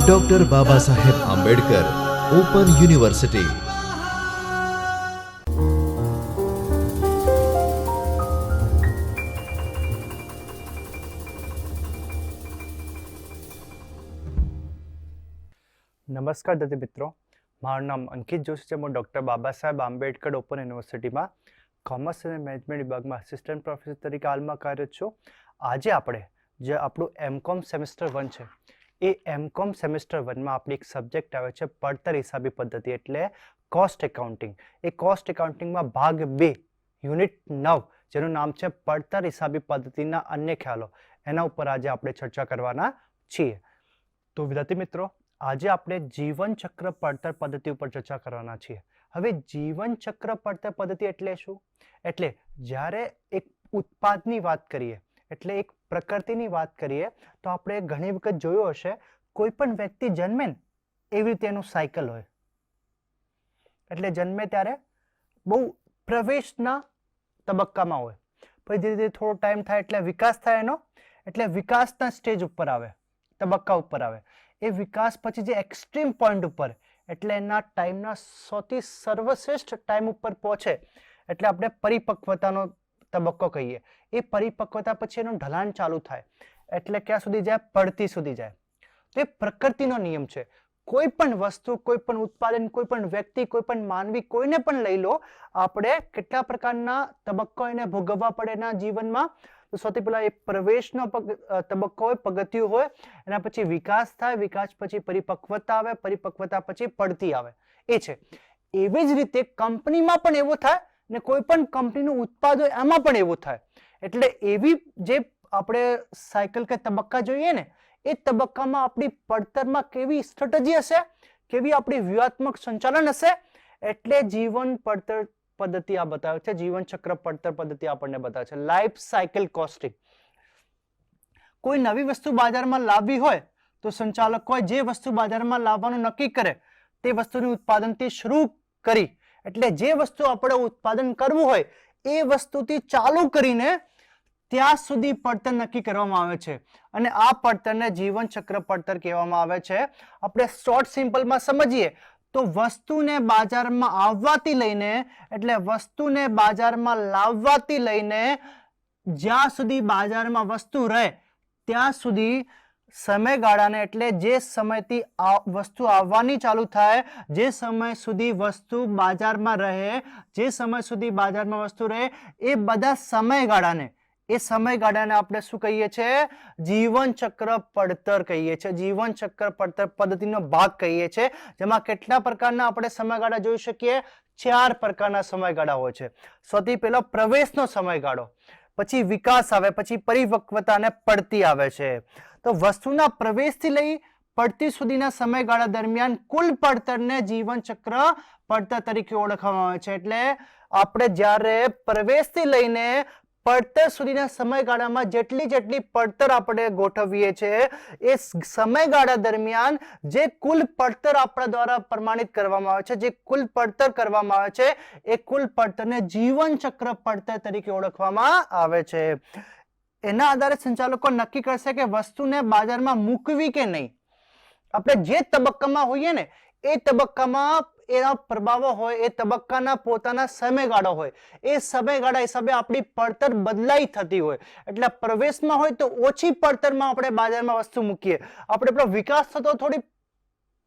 Doctor બાબા Saheb Ambedkar open university નમસ્કાર દર્દી મિત્રો. મારું નામ અંકિત જોશી છે. હું ડૉક્ટર બાબા સાહેબ આંબેડકર ઓપન યુનિવર્સિટીમાં કોમર્સ અને મેનેજમેન્ટ વિભાગમાં અસિસ્ટન્ટ પ્રોફેસર તરીકે હાલમાં કાર્યરત છું. આજે આપણે જે આપણું એમકોમ સેમેસ્ટર વન છે. એ એમકોમ સેમેસ્ટર વનમાં આપણે એક સબ્જેક્ટ આવે છે પડતર હિસાબી પદ્ધતિ એટલે કોસ્ટ એકાઉન્ટિંગ એ કોસ્ટ એકાઉન્ટિંગમાં ભાગ બે યુનિટ નવ, જેનું નામ છે પડતર હિસાબી પદ્ધતિના અન્ય ખ્યાલો. એના ઉપર આજે આપણે ચર્ચા કરવાના છીએ. તો વિદ્યાર્થી મિત્રો, આજે આપણે જીવન ચક્ર પડતર પદ્ધતિ ઉપર ચર્ચા કરવાના છીએ. હવે જીવનચક્ર પડતર પદ્ધતિ એટલે શું? એટલે જ્યારે એક ઉત્પાદની વાત કરીએ, એટલે એક પ્રકૃતિની વાત કરીએ, તો આપણે ઘણી વખત જોયું હશે, કોઈ પણ વ્યક્તિ જન્મે ને એવી રીતે એનું સાયકલ હોય. એટલે જન્મે ત્યારે બહુ પ્રવેશના તબક્કામાં હોય. પછી ધીરે ધીરે થોડો ટાઈમ થાય એટલે વિકાસ થાય એનો, એટલે વિકાસના સ્ટેજ ઉપર આવે, તબક્કા ઉપર આવે. એ વિકાસ પછી જે એક્સ્ટ્રીમ પોઈન્ટ ઉપર, એટલે એના ટાઈમના સૌથી સર્વશ્રેષ્ઠ ટાઈમ ઉપર પહોંચે, એટલે આપણે પરિપક્વતાનો તબક્કો કહીએ, એ પરિપક્વતા પછી એનું ઢલાણ ચાલુ થાય. એટલે ક્યાં સુધી જાય? પડતી સુધી જાય. તો એ પ્રકૃતિનો નિયમ છે. કોઈ પણ વસ્તુ, કોઈ પણ ઉત્પાદન, કોઈ પણ વ્યક્તિ, કોઈ પણ માનવી કોઈને પણ લઈ લો. આપણે કેટલા પ્રકારના તબક્કો એને ભોગવવા પડે એના જીવનમાં? તો સૌથી પહેલા એ પ્રવેશનો તબક્કો હોય, પગથિયું હોય, એના પછી વિકાસ થાય, વિકાસ પછી પરિપક્વતા આવે, પરિપક્વતા પછી પડતી આવે. એ છે. એવી જ રીતે કંપનીમાં પણ એવું થાય ને કોઈ પણ કંપનીનું ઉત્પાદ હોય એમાં પણ એવું થાય. એટલે એવી જે આપણે સાયકલ કે તબક્કા જોઈએ ને, એ તબક્કામાં આપણી પડતરમાં કેવી સ્ટ્રેટજી હશે, કેવી આપણી વ્યૂહાત્મક સંચાલન હશે, એટલે જીવન પડતર પદ્ધતિ આ બતાવે છે, જીવન ચક્ર પડતર પદ્ધતિ આપણને બતાવે છે. લાઈફ સાયકલ કોસ્ટિંગ કોઈ નવી વસ્તુ બાજારમાં લાવવી હોય, તો સંચાલકોએ જે વસ્તુ બાજારમાં લાવવાનું નક્કી કરે, તે વસ્તુનું ઉત્પાદનથી શરૂ કરી એટલે જે વસ્તુ આપણે ઉત્પાદન કરવું હોય, એ વસ્તુથી ચાલુ કરીને ત્યાં સુધી પડતર નક્કી કરવામાં આવે છે. અને આ પડતરને જીવન ચક્ર પડતર કહેવામાં આવે છે. આપણે શોર્ટ સિમ્પલમાં સમજીએ, તો વસ્તુને બાજારમાં આવવાથી લઈને, એટલે વસ્તુને બાજારમાં લાવવાથી લઈને, જ્યાં સુધી બાજારમાં વસ્તુ રહે, ત્યાં સુધી સમયગાળાને એટલે જે સમયથી આ વસ્તુ આવવાની ચાલુ થાય, જે સમય સુધી વસ્તુ બાજારમાં રહે, જે સમય સુધી બાજારમાં વસ્તુ રહે, એ બધા સમયગાળાને, એ સમયગાળાને આપણે શું કહીએ છીએ? જીવન ચક્ર પડતર કહીએ છીએ. જીવન ચક્ર પડતર પદ્ધતિનો ભાગ કહીએ છીએ, જેમાં કેટલા પ્રકારના આપણે સમયગાળા જોઈ શકીએ? ચાર પ્રકારના સમયગાળા હોય છે. સૌથી પહેલો પ્રવેશનો સમયગાળો. પછી વિકાસ આવે, પછી પરિપક્વતા અને પડતી આવે છે. તો વસ્તુના પ્રવેશથી લઈ પડતી સુધીના સમયગાળા દરમિયાન કુલ પડતરને જીવન ચક્ર પડતર તરીકે ઓળખવામાં આવે છે. એટલે આપણે જ્યારે પ્રવેશથી લઈને પડતર સુધીના સમયગાળામાં જેટલી જેટલી પડતર આપણે ગોઠવીએ છીએ, એ સમયગાળા દરમિયાન જે કુલ પડતર આપણા દ્વારા પ્રમાણિત કરવામાં આવે છે, જે કુલ પડતર કરવામાં આવે છે, એ કુલ પડતરને જીવન ચક્ર પડતર તરીકે ઓળખવામાં આવે છે. એના આધારે સંચાલકો નક્કી કરશે કે વસ્તુને બાજારમાં મૂકવી કે નહીં. આપણે જે તબક્કામાં હોઈએ ને, એ તબક્કામાં એના પ્રભાવો હોય, એ તબક્કાના પોતાના સમયગાળો હોય. એ સમયગાળા હિસાબે આપણી પડતર બદલાઈ થતી હોય. એટલે પ્રવેશમાં હોય તો ઓછી પડતરમાં આપણે બાજારમાં વસ્તુ મૂકીએ. આપણે પેલો વિકાસ થતો થોડી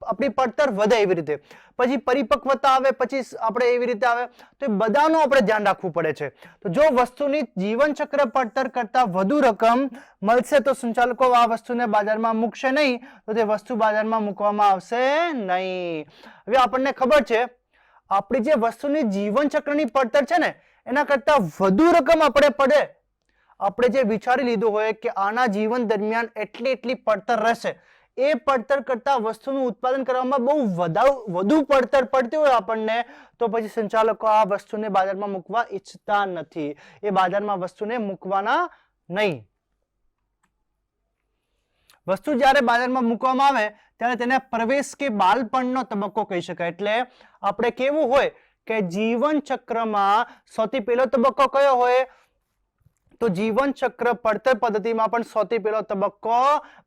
આપણી પડતર વધે એવી રીતે. પછી પરિપક્વતા આવે, પછી આપણે એવી રીતે આવે. તો એ બધાનું આપણે ધ્યાન રાખવું પડે છે. તો જો વસ્તુની જીવનચક્ર પડતર કરતાં વધુ રકમ મળશે તો સંચાલકો આ વસ્તુને બાજારમાં મૂકશે નહીં. તો તે વસ્તુ બાજારમાં મૂકવામાં આવશે નહીં. હવે આપણને ખબર છે, આપણી જે વસ્તુની જીવનચક્રની પડતર છે ને, એના કરતાં વધુ રકમ આપણે પડે. આપણે જે વિચારી લીધું હોય કે આના જીવન દરમિયાન એટલી એટલી પડતર રહેશે. એ પડતર કરતા વસ્તુનું ઉત્પાદન કરવામાં બહુ વધારે વધુ પડતર પડતી હોય આપણને, તો પછી સંચાલકો આ વસ્તુને બાજારમાં મૂકવા ઈચ્છતા નથી. એ બાજારમાં વસ્તુને મૂકવાના નહીં. વસ્તુ જ્યારે બાજારમાં મૂકવામાં આવે, ત્યારે તેને પ્રવેશ કે બાલપણનો તબક્કો કહી શકાય. એટલે આપણે કેવું હોય કે જીવન ચક્રમાં સૌથી પહેલો તબક્કો કયો હોય? તો જીવન ચક્ર પડતર પદ્ધતિમાં પણ સૌથી પહેલો તબક્કો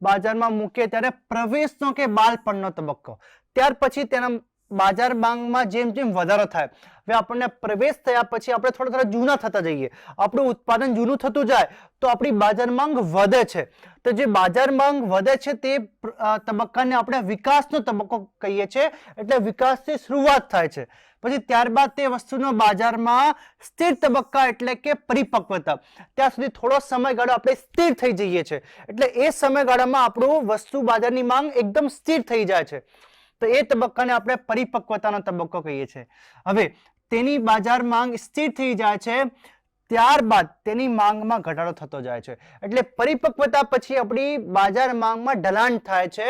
બાજારમાં મૂકીએ ત્યારે પ્રવેશનો કે બાળપણનો તબક્કો. ત્યાર પછી તેના બાજાર માંગમાં જેમ જેમ વધારો થાય, હવે આપણને પ્રવેશ થયા પછી આપણે થોડા થોડા જૂના થતા જઈએ. આપણું ઉત્પાદન જૂનું થતું જાય તો આપણી બાજાર માંગ વધે છે. તો જે બાજાર માંગ વધે છે તે તબક્કાને આપણે વિકાસનો તબક્કો કહીએ છીએ. એટલે વિકાસની શરૂઆત થાય છે. પછી ત્યારબાદ તે વસ્તુનો બાજારમાં સ્થિર તબક્કા એટલે કે પરિપક્વતા. ત્યાં સુધી થોડો સમયગાળો આપણે સ્થિર થઈ જઈએ છીએ. એટલે એ સમયગાળામાં આપણું વસ્તુ બાજારની માંગ એકદમ સ્થિર થઈ જાય છે. તો એ તબક્કાને આપણે પરિપક્વતાનો તબક્કો કહીએ છીએ. હવે તેની બાજાર માંગ સ્થિર થઈ જાય છે, ત્યારબાદ તેની માંગમાં ઘટાડો થતો જાય છે. એટલે પરિપક્વતા પછી આપણી બાજાર માંગમાં ઢલાણ થાય છે.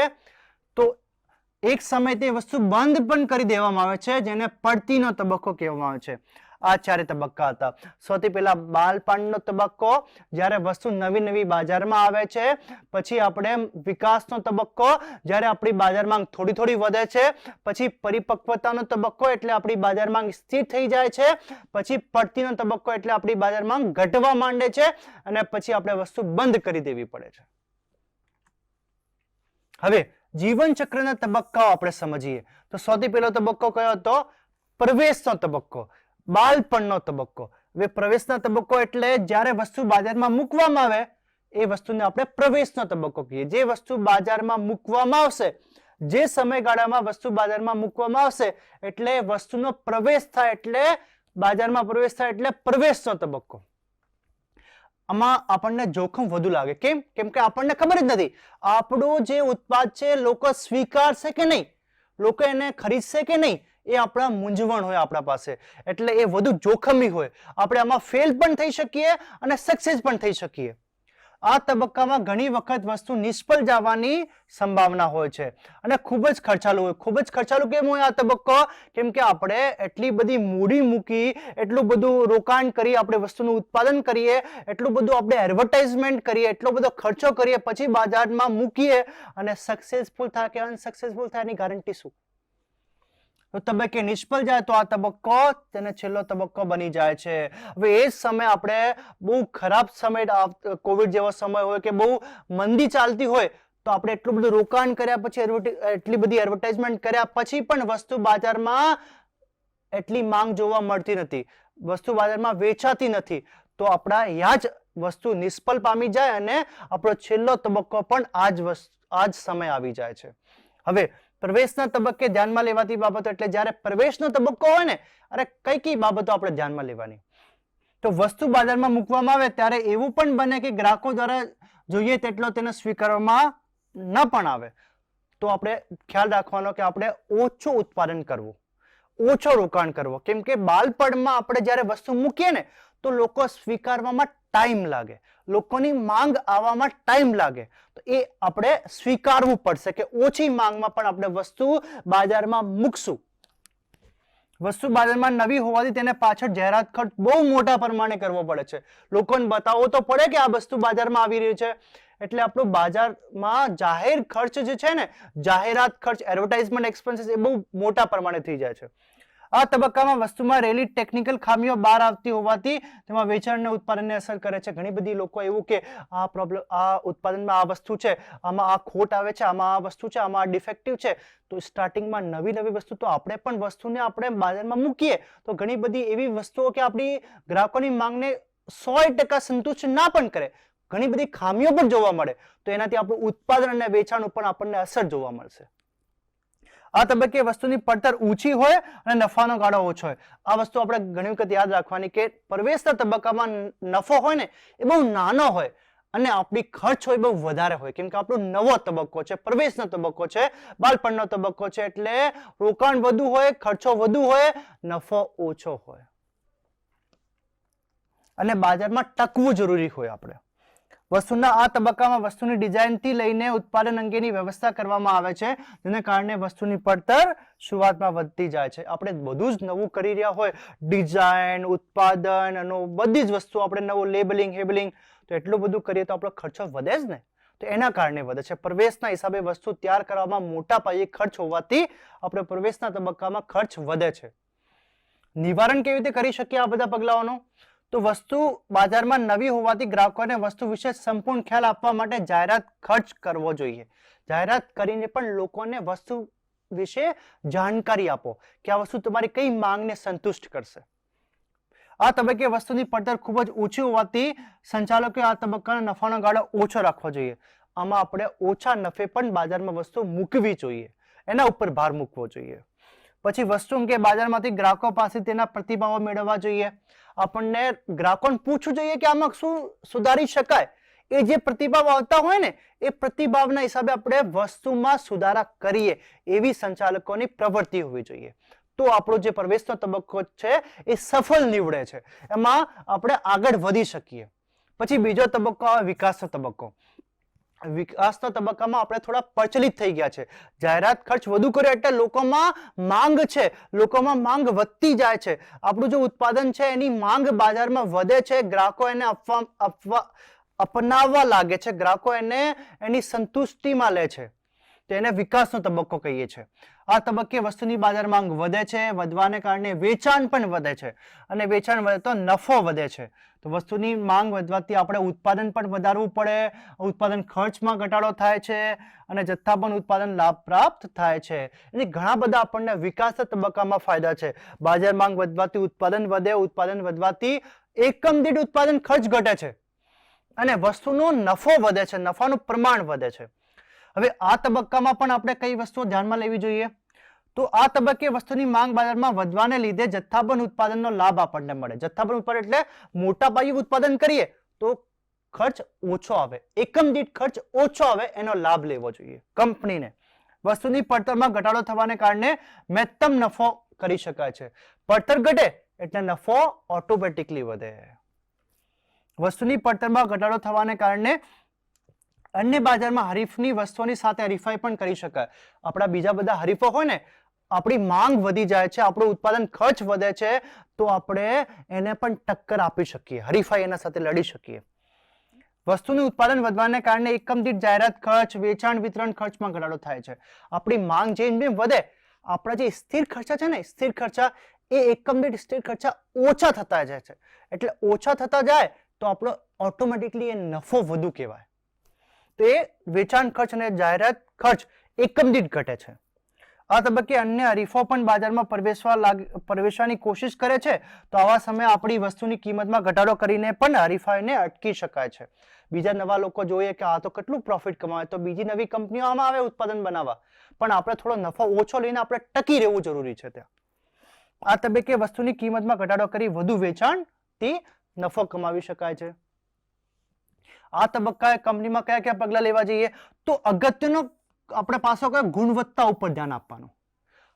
એક સમય તે વસ્તુ બંધ પણ કરી દેવામાં આવે છે, જેને પડતીનો તબક્કો કહેવામાં આવે છે. આ ચારે તબક્કા હતા. સૌથી પહેલા બાલપણનો તબક્કો, જ્યારે વસ્તુ નવી નવી બાજારમાં આવે છે, પછી આપણે વિકાસનો તબક્કો, જ્યારે આપણી બાજાર માંગ થોડી થોડી વધે છે, પછી પરિપક્વતાનો તબક્કો એટલે આપણી બાજાર માંગ સ્થિર થઈ જાય છે, પછી પડતીનો તબક્કો એટલે આપણી બાજાર માંગ ઘટવા માંડે છે, અને પછી આપણે વસ્તુ બંધ કરી દેવી પડે છે. હવે જીવન ચક્રના તબક્કાઓ આપણે સમજીએ. તો સૌથી પહેલો તબક્કો કયો હતો? પ્રવેશનો તબક્કો. બાળપણનો તબક્કો. હવે પ્રવેશનો તબક્કો એટલે જ્યારે વસ્તુ બાજારમાં મૂકવામાં આવે, એ વસ્તુને આપણે પ્રવેશનો તબક્કો કહીએ. જે વસ્તુ બાજારમાં મૂકવામાં આવશે, જે સમયગાળામાં વસ્તુ બાજારમાં મૂકવામાં આવશે, એટલે વસ્તુનો પ્રવેશ થાય એટલે, બાજારમાં પ્રવેશ થાય એટલે પ્રવેશનો તબક્કો. આમાં આપણને જોખમ વધુ લાગે. કેમ? કેમ કે આપણને ખબર જ નથી. આપણું જે ઉત્પાદ છે, લોકો સ્વીકારશે કે નહીં? લોકો એને ખરીદશે કે નહીં? એ આપણા મૂંઝવણ હોય આપણા પાસે. એટલે એ વધુ જોખમી હોય. આપણે આમાં ફેલ પણ થઈ શકીએ અને સક્સેસ પણ થઈ શકીએ. આ તબક્કામાં ઘણી વખત વસ્તુ નિષ્ફળ જવાની સંભાવના હોય છે. અને ખૂબ જ ખર્ચાલું હોય. ખૂબ જ ખર્ચાલું કેમ હોય આ તબક્કો? કેમ કે આપણે એટલી બધી મૂડી મૂકી, એટલું બધું રોકાણ કરી આપણે વસ્તુનું ઉત્પાદન કરીએ, એટલું બધું આપણે એડવર્ટાઇઝમેન્ટ કરીએ, એટલો બધો ખર્ચો કરીએ, પછી બજારમાં મૂકીએ અને સક્સેસફુલ થાય કે અનસક્સેસફુલ થાય એની ગારંટી શું? તો તબક્કે નિષ્ફળ જાય તો આ તબક્કો તેને છેલ્લો તબક્કો બની જાય છે. હવે એ જ સમય આપણે બહુ ખરાબ સમય કોવિડ જેવો સમય હોય કે બહુ મંદી ચાલતી હોય તો આપણે એટલું બધું રોકાણ કર્યા પછી એટલી બધી એડવર્ટાઇઝમેન્ટ કર્યા પછી પણ વસ્તુ બાજારમાં એટલી માંગ જોવા મળતી નથી. વસ્તુ બાજારમાં વેચાતી નથી. તો આપણા યા જ વસ્તુ નિષ્ફળ પામી જાય અને આપણો છેલ્લો તબક્કો પણ આ જ આ જ સમય આવી જાય છે. હવે પ્રવેશના તબક્કે ધ્યાનમાં લેવાતી બાબતો એટલે જ્યારે પ્રવેશનો તબક્કો હોય ને, અરે કઈ કઈ બાબતો આપણે ધ્યાનમાં લેવાની? તો વસ્તુ બાજારમાં મૂકવામાં આવે ત્યારે એવું પણ બને કે ગ્રાહકો દ્વારા જોઈએ તેટલો તેને સ્વીકારવામાં ન પણ આવે. તો આપણે ખ્યાલ રાખવાનો કે આપણે ઓછું ઉત્પાદન કરવું. ઓછો રોકાણ કરવો. કેમ કે બાળપણમાં આપણે જ્યારે વસ્તુ મૂકીએ ને, તો લોકો સ્વીકારવામાં ટાઈમ લાગે. લોકોની માંગ આવવામાં ટાઈમ લાગે. તો એ આપણે સ્વીકારવું પડશે કે ઓછી માંગમાં પણ આપણે વસ્તુ બાજારમાં મૂકશું. વસ્તુ બાજારમાં નવી હોવાથી તેને પાછળ જાહેરાત ખર્ચ બહુ મોટા પ્રમાણે કરવો પડે છે. લોકોને બતાવવો તો પડે કે આ વસ્તુ બાજારમાં આવી રહી છે. એટલે આપણું બાજારમાં જાહેર ખર્ચ જે છે ને, જાહેરાત ખર્ચ એડવર્ટાઇઝમેન્ટ એક્સપેન્સીસ એ બહુ મોટા પ્રમાણે થઈ જાય છે. આ તબક્કામાં વસ્તુમાં રહેલી ટેકનિકલ ખામીઓ બહાર આવતી હોવાથી તેમાં વેચાણ અને ઉત્પાદનને અસર કરે છે. ઘણી બધી લોકો એવું કે, આ પ્રોબ્લેમ આ ઉત્પાદનમાં આ વસ્તુ છે, આમાં આ ખોટ આવે છે, આમાં આ વસ્તુ છે, આમાં આ ડિફેક્ટિવ છે. તો સ્ટાર્ટિંગમાં નવી નવી વસ્તુ તો આપણે પણ વસ્તુને આપણે બાજારમાં મૂકીએ. તો ઘણી બધી એવી વસ્તુઓ કે આપણી ગ્રાહકોની માંગને સો ટકા સંતુષ્ટ ના પણ કરે. ઘણી બધી ખામીઓ પણ જોવા મળે. તો એનાથી આપણું ઉત્પાદન અને વેચાણ ઉપર આપણને અસર જોવા મળશે. આ તબક્કે વસ્તુની પડતર ઊંચી હોય અને નફાનો ગાળો ઓછો હોય. આ વસ્તુ આપણે ઘણી વખત યાદ રાખવાની કે પ્રવેશના તબક્કામાં નફો હોય ને એ બહુ નાનો હોય અને આપણી ખર્ચ હોય બહુ વધારે હોય. કેમ કે આપણો નવો તબક્કો છે, પ્રવેશનો તબક્કો છે, બાળપણનો તબક્કો છે, એટલે રોકાણ વધુ હોય, ખર્ચો વધુ હોય, નફો ઓછો હોય. અને બાજારમાં ટકવું જરૂરી હોય આપણે. વસ્તુના આ તબક્કામાં વસ્તુની ડિઝાઇનથી લઈને ઉત્પાદન અંગેની વ્યવસ્થા કરવામાં આવે છે, જેને કારણે વસ્તુની પડતર શરૂઆતમાં વધતી જાય છે. આપણે બધું જ નવું કરી રહ્યા હોય, ડિઝાઇન, ઉત્પાદન, અને બધી જ વસ્તુ આપણે નવું, લેબલિંગ, હેબલિંગ, તો એટલું બધું કરીએ તો આપણો ખર્ચો વધે જ ને? તો એના કારણે વધે છે. પ્રવેશના હિસાબે વસ્તુ તૈયાર કરવામાં મોટા પાયે ખર્ચ હોવાથી આપણે પ્રવેશના તબક્કામાં ખર્ચ વધે છે. નિવારણ કેવી રીતે કરી શકીએ આ બધા પગલાઓનું? તો વસ્તુ બજારમાં નવી હોવાથી ગ્રાહકોને વસ્તુ વિશે સંપૂર્ણ ખ્યાલ આપવા માટે જાહેરાત ખર્ચ કરવો જોઈએ. જાહેરાત કરીને પણ લોકોને વસ્તુ વિશે જાણકારી આપો કે આ વસ્તુ તમારી કઈ માંગને સંતુષ્ટ કરશે. આ તબક્કે વસ્તુની પડતર ખૂબ જ ઓછી હોવાથી સંચાલકોએ આ તબક્કાના નફાનો ગાળો ઓછો રાખવો જોઈએ. આમાં આપણે ઓછા નફે પણ બજારમાં વસ્તુ મૂકવી જોઈએ. એના ઉપર ભાર મૂકવો જોઈએ. પછી વસ્તુ અંગે બજારમાંથી ગ્રાહકો પાસે તેના પ્રતિભાવો મેળવવા જોઈએ. આપણને ગ્રાહકોને પૂછવું જોઈએ કે આમાં શું સુધારી શકાય. એ જે પ્રતિભાવ આવતા હોય ને, એ પ્રતિભાવના હિસાબે આપણે વસ્તુમાં સુધારા કરીએ. એવી સંચાલકોની પ્રવૃત્તિ હોવી જોઈએ. તો આપણો જે પ્રવેશનો તબક્કો છે, એ સફળ નીવડે છે. એમાં આપણે આગળ વધી શકીએ. પછી બીજો તબક્કો આવે વિકાસનો તબક્કો. વિકાસના તબક્કામાં આપણે થોડા પ્રચલિત થઈ ગયા છે. જાહેરાત ખર્ચ વધુ કર્યો એટલે લોકોમાં માંગ છે. લોકોમાં માંગ વધતી જાય છે. આપણું જે ઉત્પાદન છે એની માંગ બજારમાં વધે છે. ગ્રાહકો એને આપવા આપવા અપનાવવા લાગે છે. ગ્રાહકો એને, એની સંતુષ્ટિમાં લે છે. તો એને વિકાસનો તબક્કો કહીએ છીએ આ તબક્કે વસ્તુની બજાર માંગ વધે છે, વધવાને કારણે વેચાણ પણ વધે છે અને વેચાણ વધે તો નફો વધે છે. તો વસ્તુની માંગ વધવાથી આપણે ઉત્પાદન પણ વધારવું પડે, ઉત્પાદન ખર્ચમાં ઘટાડો થાય છે અને જથ્થાબંધ ઉત્પાદન લાભ પ્રાપ્ત થાય છે. એટલે ઘણા બધા આપણને વિકાસના તબક્કામાં ફાયદા છે. બાજાર માંગ વધવાથી ઉત્પાદન વધે, ઉત્પાદન વધવાથી એકમ દીઠ ઉત્પાદન ખર્ચ ઘટે છે. અને વસ્તુનો નફો વધે છે, નફાનું પ્રમાણ વધે છે. હવે આ તબક્કામાં પણ આપણે કઈ વસ્તુઓ ધ્યાનમાં લેવી જોઈએ? તો આ તબક્કે વસ્તુની માંગ બજારમાં વધવાને લીધે જથ્થાબંધ ઉત્પાદનનો લાભ આપણને મળે. જથ્થાબંધ ઉત્પાદન એટલે મોટા પાયે ઉત્પાદન કરીએ તો ખર્ચ ઓછો આવે. એકમ દીઠ ખર્ચ ઓછો આવે, એનો લાભ લેવો જોઈએ કંપનીને. વસ્તુની પડતરમાં ઘટાડો થવાને કારણે મહત્તમ નફો કરી શકાય છે. પડતર ઘટે એટલે નફો ઓટોમેટિકલી વધે. વસ્તુની પડતરમાં ઘટાડો થવાને કારણે અન્ય બજારમાં હરીફની વસ્તુઓની સાથે હરીફાઈ પણ કરી શકાય. આપણા બીજા બધા હરીફો હોય ને, આપણી માંગ વધી જાય છે, આપણું ઉત્પાદન ખર્ચ વધે છે, તો આપણે એને પણ ટક્કર આપી શકીએ, હરીફાઈ એના સાથે લડી શકીએ. વસ્તુનું ઉત્પાદન વધવાને કારણે એકમ દીઠ જાહેરાત ખર્ચ, વેચાણ, વિતરણ ખર્ચમાં ઘટાડો થાય છે. આપણી માંગ જેમ જેમ વધે, આપણા જે સ્થિર ખર્ચા છે ને, સ્થિર ખર્ચા એ એકમ દીઠ સ્થિર ખર્ચા ઓછા થતા જાય છે. એટલે ઓછા થતા જાય તો આપણો ઓટોમેટિકલી એ નફો વધુ કહેવાય. તો વેચાણ ખર્ચ અને જાહેરાત ખર્ચ એકમ દીઠ ઘટે છે. આ તબક્કે અન્ય હરીફો પણ બજારમાં પ્રવેશવા પ્રવેશવાની કોશિશ કરે છે. તો આવા સમયે આપણી વસ્તુની કિંમતમાં ઘટાડો કરીને પણ હરીફાઈને અટકી શકાય છે. બીજા નવા લોકો જોઈએ કે આ તો કેટલું પ્રોફિટ કમાવે, તો બીજી નવી કંપનીઓ આમાં આવે ઉત્પાદન બનાવવા. પણ આપણે થોડો નફો ઓછો લઈને આપણે ટકી રહેવું જરૂરી છે ત્યાં. આ તબક્કે વસ્તુની કિંમતમાં ઘટાડો કરી વધુ વેચાણથી નફો કમાવી શકાય છે. આ તબક્કાએ કંપનીમાં કયા કયા પગલાં લેવા જોઈએ? તો અગત્યનો આપણે પાછો કયો ગુણવત્તા ઉપર ધ્યાન આપવાનું.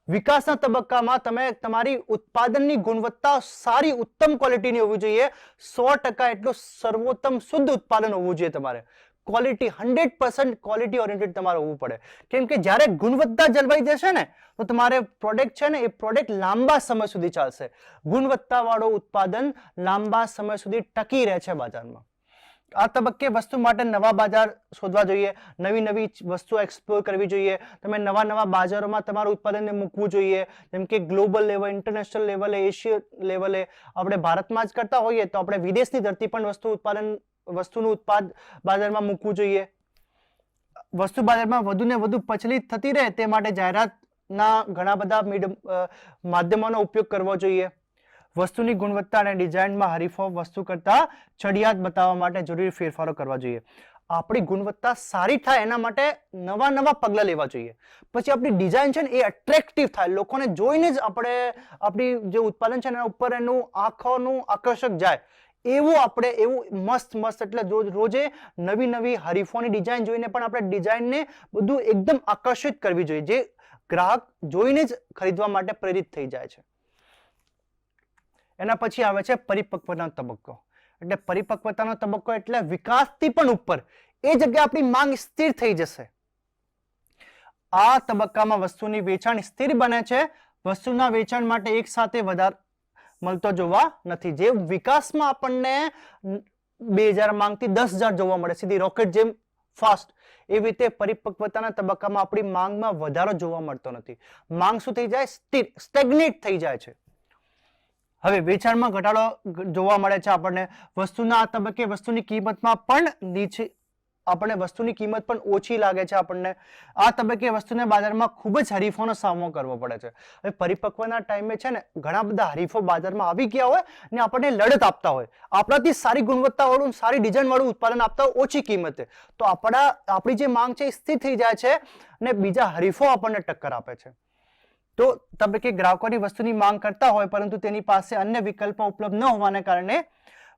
વિકાસના તબક્કામાં તમે તમારી ઉત્પાદનની ગુણવત્તા સારી ઉત્તમ ક્વોલિટીની હોવી જોઈએ. સો ટકા એટલું સર્વોત્તમ શુદ્ધ ઉત્પાદન હોવું જોઈએ તમારે. Quality hundred percent quality oriented તમારે હોવું પડે. કેમ કે જ્યારે ગુણવત્તા જળવાઈ જશે ને, તો તમારે પ્રોડક્ટ છે ને, એ પ્રોડક્ટ લાંબા સમય સુધી ચાલશે. ગુણવત્તાવાળું ઉત્પાદન લાંબા સમય સુધી ટકી રહે છે બજારમાં. આ તબક્કે વસ્તુ માટે નવા બજાર શોધવા જોઈએ, નવી નવી વસ્તુઓ એક્સપ્લોર કરવી જોઈએ. તમે નવા નવા બજારોમાં તમારું ઉત્પાદનને મૂકવું જોઈએ. જેમ કે ગ્લોબલ લેવલ ઇન્ટરનેશનલ લેવલે એશિયા લેવલે આપણે ભારતમાં જ કરતા હોઈએ તો આપણે વિદેશની ધરતી પણ વસ્તુ ઉત્પાદન, વસ્તુનું ઉત્પાદ બજારમાં મૂકવું જોઈએ. વસ્તુ બજારમાં વધુ ને વધુ પ્રચલિત થતી રહે તે માટે જાહેરાતના ઘણા બધા માધ્યમોનો ઉપયોગ કરવો જોઈએ. વસ્તુની ગુણવત્તા અને ડિઝાઇનમાં હરીફો વસ્તુ કરતા ચડિયાત બતાવવા માટે જરૂરી ફેરફારો કરવા જોઈએ. આપણી ગુણવત્તા સારી થાય એના માટે નવા નવા પગલાં લેવા જોઈએ. પછી આપણી ડિઝાઇન છે ને એ અટ્રેક્ટિવ થાય. લોકોને જોઈને જ આપણે આપણી જે ઉત્પાદન છે એના ઉપર એનું આંખોનું આકર્ષક જાય. એવું આપણે એવું મસ્ત મસ્ત એટલે રોજ રોજે નવી નવી હરીફોની ડિઝાઇન જોઈને પણ આપણે ડિઝાઇનને બધું એકદમ આકર્ષિત કરવી જોઈએ. જે ગ્રાહક જોઈને જ ખરીદવા માટે પ્રેરિત થઈ જાય છે. એના પછી આવે છે પરિપક્વતાનો તબક્કો. એટલે પરિપક્વતાનો તબક્કો એટલે વિકાસથી પણ ઉપર. એ જગ્યાએ આપણી માંગ સ્થિર થઈ જશે. આ તબક્કામાં વસ્તુની વેચાણ સ્થિર બને છે. વસ્તુના વેચાણ માટે એક સાથે વધાર મળતો જોવા નથી. જે વિકાસમાં આપણને બે હજાર માંગથી દસ હજાર જોવા મળે. સીધી રોકેટ જેમ ફાસ્ટ. એવી રીતે પરિપક્વતાના તબક્કામાં આપણી માંગમાં વધારો જોવા મળતો નથી. માંગ શું થઈ જાય? સ્થિર, સ્ટેગ્નેટ થઈ જાય છે. હવે વેચાણમાં ઘટાડો જોવા મળે છે આપણને. વસ્તુના આ તબક્કે વસ્તુની કિંમતમાં પણ નીચે, આપણને વસ્તુની કિંમત પણ ઓછી લાગે છે આપણને. આ તબક્કે વસ્તુને બાજારમાં ખૂબ જ હરીફોનો સામનો કરવો પડે છે. હવે પરિપક્વના ટાઈમે છે ને, ઘણા બધા હરીફો બાજારમાં આવી ગયા હોય ને આપણને લડત આપતા હોય. આપણાથી સારી ગુણવત્તાવાળું, સારી ડિઝાઇનવાળું ઉત્પાદન આપતા હોય ઓછી કિંમતે. તો આપણા, આપણી જે માંગ છે એ સ્થિર થઈ જાય છે ને બીજા હરીફો આપણને ટક્કર આપે છે. તો તબક્કે ગ્રાહકોની વસ્તુની માંગ કરતા હોય, પરંતુ તેની પાસે અન્ય વિકલ્પો ઉપલબ્ધ ન હોવાને કારણે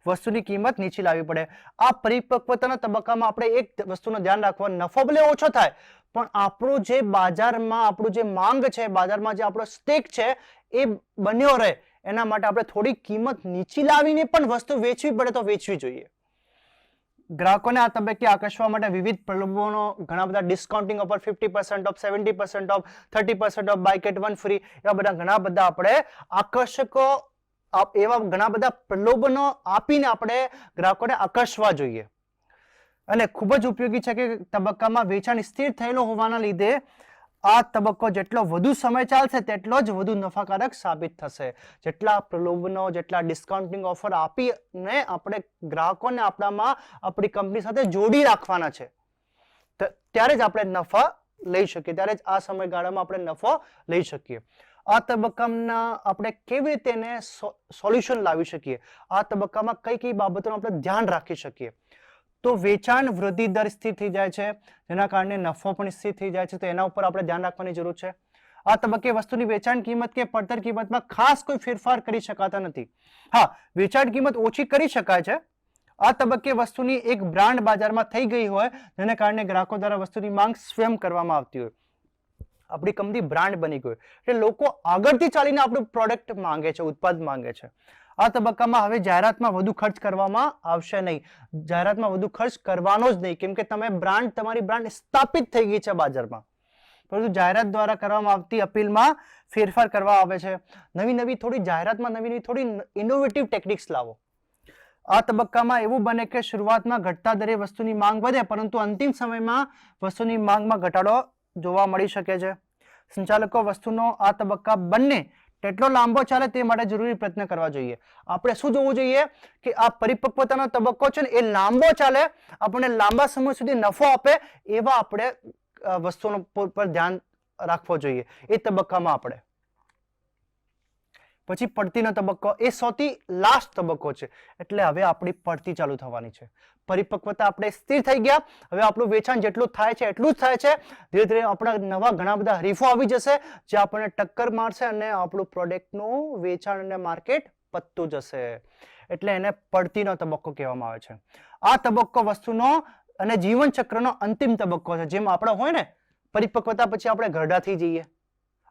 વસ્તુની કિંમત નીચી લાવવી પડે. આ પરિપક્વતાના તબક્કામાં આપણે એક વસ્તુનું ધ્યાન રાખવા, નફો ભલે ઓછો થાય, પણ આપણું જે બજારમાં, આપણું જે માંગ છે, બજારમાં જે આપણો સ્ટેક છે, એ બન્યો રહે. એના માટે આપણે થોડી કિંમત નીચી લાવીને પણ વસ્તુ વેચવી પડે તો વેચવી જોઈએ. ગ્રાહકોને આ તબક્કે આકર્ષવા માટે વિવિધ પ્રલોભનો ઘણા બધા discounting offer fifty percent off seventy percent off thirty percent off buy get one free એવા બધા ઘણા બધા આપણે આકર્ષકો એવા ઘણા બધા પ્રલોભનો આપીને આપણે ગ્રાહકોને આકર્ષવા જોઈએ. અને ખૂબ જ ઉપયોગી છે કે તબક્કામાં વેચાણ સ્થિર થયેલો હોવાના લીધે આ તબક્કો જેટલો વધુ સમય ચાલશે, તેટલો જ વધુ નફાકારક સાબિત થશે. જેટલા પ્રલોભનો, જેટલા ડિસ્કાઉન્ટિંગ ઓફર આપીને આપણે ગ્રાહકોને આપણામાં આપણી કંપની સાથે જોડી રાખવાના છે ત્યારે જ આપણે નફા લઈ શકીએ, ત્યારે જ આ સમયગાળામાં આપણે નફો લઈ શકીએ. આ તબક્કાના આપણે કેવી રીતે સોલ્યુશન લાવી શકીએ? આ તબક્કામાં કઈ કઈ બાબતોનું આપણે ધ્યાન રાખી શકીએ? તો વેચાણ વૃદ્ધિ દર સ્થિર થઈ જાય છે, જેના કારણે નફો પણ સ્થિર થઈ જાય છે. તો એના ઉપર આપણે ધ્યાન રાખવાની જરૂર છે. આ તબક્કે વસ્તુની વેચાણ કિંમત કે પડતર કિંમતમાં ખાસ કોઈ ફેરફાર કરી શકાતા નથી. હા, વેચાણ કિંમત ઓછી કરી શકાય છે. આ તબક્કે વસ્તુની એક બ્રાન્ડ બાજારમાં થઈ ગઈ હોય, જેના કારણે ગ્રાહકો દ્વારા વસ્તુની માંગ સ્વયં કરવામાં આવતી હોય. આપણી કંપની બ્રાન્ડ બની ગયું. એટલે લોકો આગળથી ચાલીને આપણું પ્રોડક્ટ માંગે છે, ઉત્પાદ માંગે છે. આ તબક્કામાં હવે જાહેરાતમાં વધુ ખર્ચ કરવામાં આવશે નહીં. જાહેરાતમાં વધુ ખર્ચ કરવાનો જ નહીં, કેમ કે તમે બ્રાન્ડ, તમારી બ્રાન્ડ સ્થાપિત થઈ ગઈ છે બજારમાં. પરંતુ જાહેરાત દ્વારા કરવામાં આવતી અપીલમાં ફેરફાર કરવા આવે છે. નવી નવી થોડી જાહેરાતમાં નવી નવી થોડી ઇનોવેટિવ ટેકનિક્સ લાવો. આ તબક્કામાં એવું બને કે શરૂઆતમાં ઘટતા દરે વસ્તુની માંગ વધે, પરંતુ અંતિમ સમયમાં વસ્તુની માંગમાં ઘટાડો જોવા મળી શકે છે. સંચાલકો વસ્તુનો આ તબક્કા બંને તેટલો લાંબો ચાલે તે માટે જરૂરી પ્રયત્ન કરવા જોઈએ. આપણે શું જોવું જોઈએ કે આ પરિપક્વતાનો તબક્કો છે ને એ લાંબો ચાલે, આપણને લાંબા સમય સુધી નફો આપે એવા આપણે વસ્તુઓ પર ધ્યાન રાખવો જોઈએ. એ તબક્કામાં આપણે. પછી પડતીનો તબક્કો એ સૌથી લાસ્ટ તબક્કો છે. એટલે હવે આપણી પડતી ચાલુ થવાની છે. પરિપક્વતા આપણે સ્થિર થઈ ગયા. હવે આપણું વેચાણ જેટલું થાય છે, એટલું જ થાય છે. ધીરે ધીરે આપણા નવા ઘણા બધા હરીફો આવી જશે, જે આપણને ટક્કર મારશે અને આપણું પ્રોડક્ટનું વેચાણ અને માર્કેટ પતતું જશે. એટલે એને પડતીનો તબક્કો કહેવામાં આવે છે. આ તબક્કો વસ્તુનો અને જીવન ચક્રનો અંતિમ તબક્કો છે. જેમ આપણે હોય ને, પરિપક્વતા પછી આપણે ઘરડા થઈ જઈએ.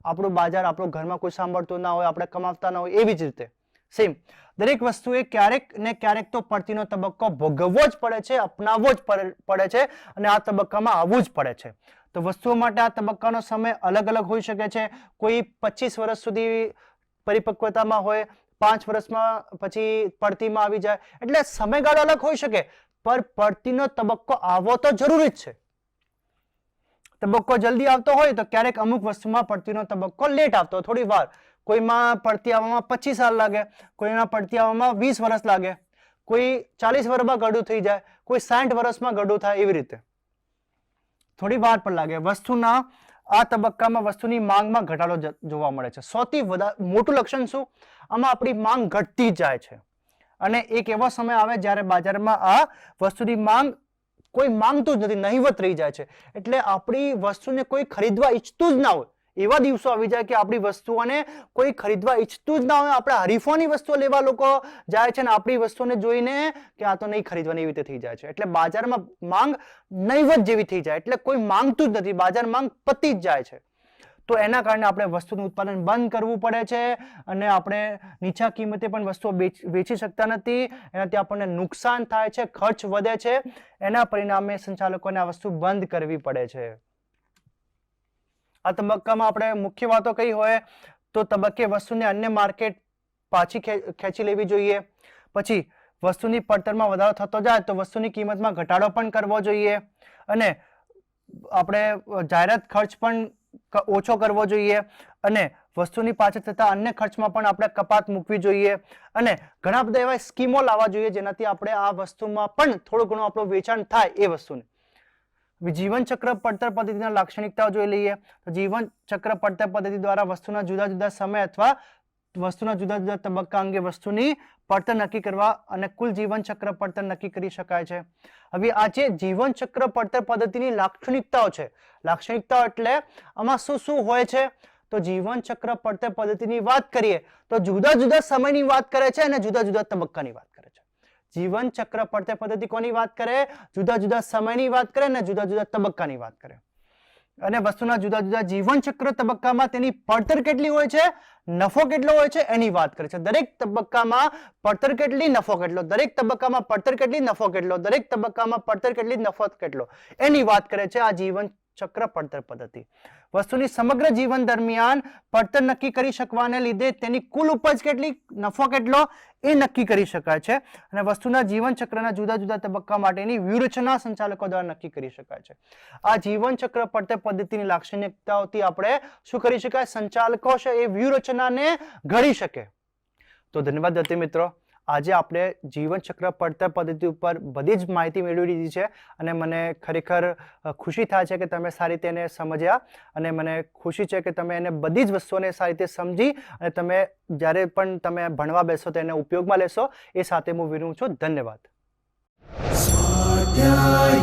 આપણું બાજાર આપણું ઘરમાં કોઈ સાંભળતું ના હોય, આપણે કમાવતા ના હોય, એવી જ રીતે. સેમ દરેક વસ્તુ એ ક્યારેક ને ક્યારેક તો પડતીનો તબક્કો ભોગવવો જ પડે છે, અપનાવવો જ પડે છે અને આ તબક્કામાં આવવું જ પડે છે. તો વસ્તુઓ માટે આ તબક્કાનો સમય અલગ અલગ હોઈ શકે છે. કોઈ પચીસ વર્ષ સુધી પરિપક્વતામાં હોય, પાંચ વર્ષમાં પછી પડતીમાં આવી જાય. એટલે સમયગાળો અલગ હોઈ શકે પર પડતીનો તબક્કો આવવો તો જરૂરી જ છે. તબક્કો જલ્દી આવતો હોય તો ક્યારેક અમુક વસ્તુમાં પડતીનો તબક્કો લેટ આવતો થોડી વાર. કોઈમાં પડતી આવવામાં પચીસ સાલ લાગે, કોઈમાં પડતી આવવામાં વીસ વર્ષ લાગે. કોઈ ચાલીસ વર્ષમાં ગડું થઈ જાય, કોઈ સાઠ વર્ષમાં ગડું થાય એવી રીતે. થોડી વાર પણ લાગે. વસ્તુના, આ તબક્કામાં વસ્તુની માંગમાં ઘટાડો જોવા મળે છે. સૌથી વધારે મોટું લક્ષણ શું? આમાં આપણી માંગ ઘટતી જાય છે. અને એક એવો સમય આવે જ્યારે બાજારમાં આ વસ્તુની માંગ કોઈ માંગતું જ નથી, નહીવત રહી જાય છે. એટલે આપણી વસ્તુને કોઈ ખરીદવા ઈચ્છતું જ ના હોય. એવા દિવસો આવી જાય કે આપણી વસ્તુઓને કોઈ ખરીદવા ઈચ્છતું જ ના હોય. આપણે હરીફોની વસ્તુઓ લેવા લોકો જાય છે ને આપણી વસ્તુને જોઈને કે આ તો નહીં ખરીદવાની એવી રીતે થઈ જાય છે. એટલે બાજારમાં માંગ નહીવત જેવી થઈ જાય. એટલે કોઈ માંગતું જ નથી. બાજાર માંગ પતી જ જાય છે. તો એના કારણે આપણે વસ્તુનું ઉત્પાદન બંધ કરવું પડે છે અને આપણે નીચા કિંમતે પણ વસ્તુઓ વેચી શકતા નથી. એનાથી આપણને નુકસાન થાય છે, ખર્ચ વધે છે. એના પરિણામે સંચાલકોને આ વસ્તુ બંધ કરવી પડે છે. આ તબક્કામાં આપણે મુખ્ય વાતો કઈ હોય? તો તબક્કે વસ્તુને અન્ય માર્કેટ પાછી ખેંચી લેવી જોઈએ. પછી, વસ્તુની પડતરમાં વધારો થતો જાય તો વસ્તુની કિંમતમાં ઘટાડો પણ કરવો જોઈએ. અને આપણે જાહેરાત ખર્ચ પણ ઓછો કરવો જોઈએ અને વસ્તુની પાછળ થતા અન્ય ખર્ચમાં પણ આપણે કપાત મૂકવી જોઈએ અને ઘણા બધા એવા સ્કીમો લાવવા જોઈએ જેનાથી આપણે આ વસ્તુમાં પણ થોડું ઘણું આપણું વેચાણ થાય એ વસ્તુને. જીવન ચક્ર પડતર પદ્ધતિના લાક્ષણિકતાઓ જોઈ લઈએ તો જીવન ચક્ર પડતર પદ્ધતિ દ્વારા વસ્તુના જુદા જુદા સમય અથવા વસ્તુના જુદા જુદા તબક્કા અંગે વસ્તુની પડતર નક્કી કરવા અને કુલ જીવન ચક્ર પડતર નક્કી કરી શકાય છે. હવે આ જે જીવન ચક્ર પડતર પદ્ધતિની લાક્ષણિકતાઓ છે, લાક્ષણિકતાઓ એટલે આમાં શું શું હોય છે? તો જીવન ચક્ર પડતર પદ્ધતિની વાત કરીએ, તો જુદા જુદા સમયની વાત કરે છે અને જુદા જુદા તબક્કાની વાત કરે છે. જીવન ચક્ર પડતર પદ્ધતિ કોની વાત કરે? જુદા જુદા સમયની વાત કરે અને જુદા જુદા તબક્કાની વાત કરે. અને વસ્તુના જુદા જુદા જીવન ચક્ર તબક્કામાં તેની પડતર કેટલી હોય છે? નફો કેટલો હોય છે? એની વાત કરે છે. દરેક તબક્કામાં પડતર કેટલી નફો કેટલો? દરેક તબક્કામાં પડતર કેટલી નફો કેટલો? દરેક તબક્કામાં પડતર કેટલી નફો કેટલો? એની વાત કરે છે આ જીવન ચક્ર પડતર પદ્ધતિ. વસ્તુની સમગ્ર જીવન દરમિયાન પડતર નક્કી કરી શકવાને લીધે તેની કુલ ઉપજ કેટલી, નફો કેટલો, એ નક્કી કરી શકાય છે. અને વસ્તુના જીવન ચક્રના જુદા જુદા તબક્કા માટેની વ્યૂહરચના સંચાલકો દ્વારા નક્કી કરી શકાય છે. આ જીવન ચક્ર પડતર પદ્ધતિની લાક્ષણિકતાઓથી આપણે શું કરી શકાય? સંચાલકો છે એ વ્યૂહરચનાને ઘડી શકે. તો ધન્યવાદ દત્તી મિત્રો. આજે આપણે જીવનચક્ર પડતર પદ્ધતિ ઉપર બધી જ માહિતી મેળવી દીધી છે અને મને ખરેખર ખુશી થાય છે કે તમે સારી રીતે એને સમજ્યા અને મને ખુશી છે કે તમે એને બધી જ વસ્તુઓને સારી રીતે સમજી અને તમે જ્યારે પણ તમે ભણવા બેસો તો એને ઉપયોગમાં લેશો. એ સાથે હું વિનું છું. ધન્યવાદ. સ્વાધ્યાય